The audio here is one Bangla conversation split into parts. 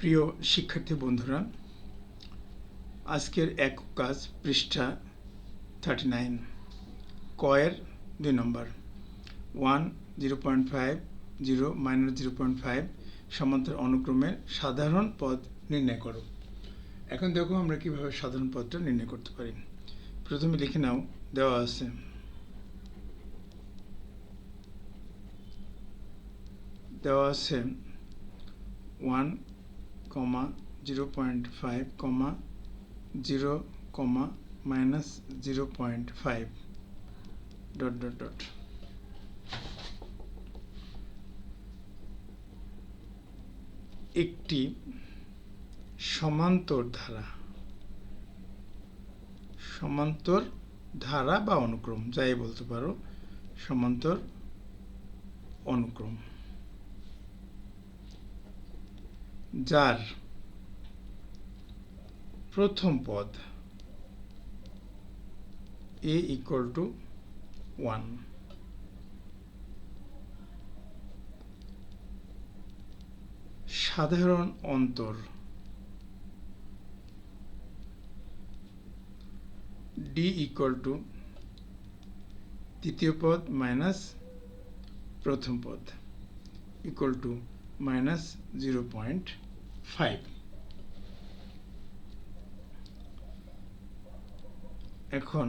প্রিয় শিক্ষার্থী বন্ধুরা, আজকের এক কাজ পৃষ্ঠা থার্টি নাইন কয়ের দুই নম্বর। One zero point five zero minus zero point five সমান্তর অনুক্রমে সাধারণ পদ নির্ণয় করো। এখন দেখো আমরা কীভাবে সাধারণ পদটা নির্ণয় করতে পারি। প্রথমে লিখে নাও, দেওয়া আছে। দেওয়া আছে one comma zero point five comma zero comma minus zero point five dot dot dot একটি সমান্তর ধারা। সমান্তর ধারা বা অনুক্রম, যাই বলতে পারো, সমান্তর অনুক্রম। যার প্রথম পদ এ ইকুয়াল টু ওয়ান সাধারণ অন্তর ডি ইকুয়াল টু তৃতীয় পদ মাইনাস প্রথম পদ equal to minus zero point five. এখন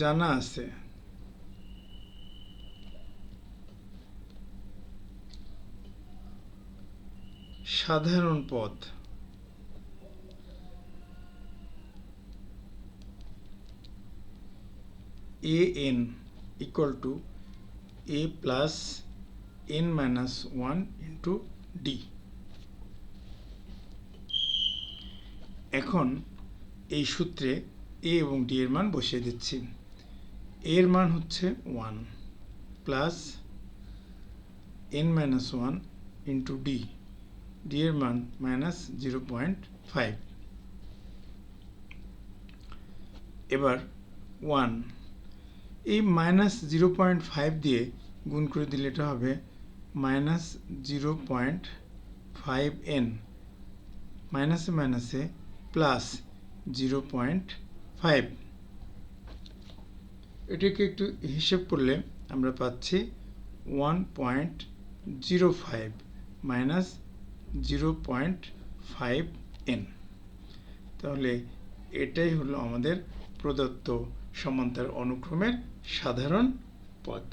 জানা আছে সাধারণ পদ A N equal to A plus N minus one into D এখন এই সূত্রে এ এবং ডি এর মান বসিয়ে দিচ্ছি। এর মান হচ্ছে one plus N minus one into D D এর মান মাইনাস জিরো পয়েন্ট ফাইভ এবার ওয়ান এই মাইনাস জিরো পয়েন্ট ফাইভ দিয়ে গুণ করে দিলে এটা হবে minus zero point five N মাইনাসে মাইনাসে প্লাস জিরো পয়েন্ট ফাইভ এটাকে একটু হিসেব করলে আমরা পাচ্ছি one point zero five minus zero point five N তাহলে এটাই হলো আমাদের প্রদত্ত সমান্তর অনুক্রমের সাধারণ পথ।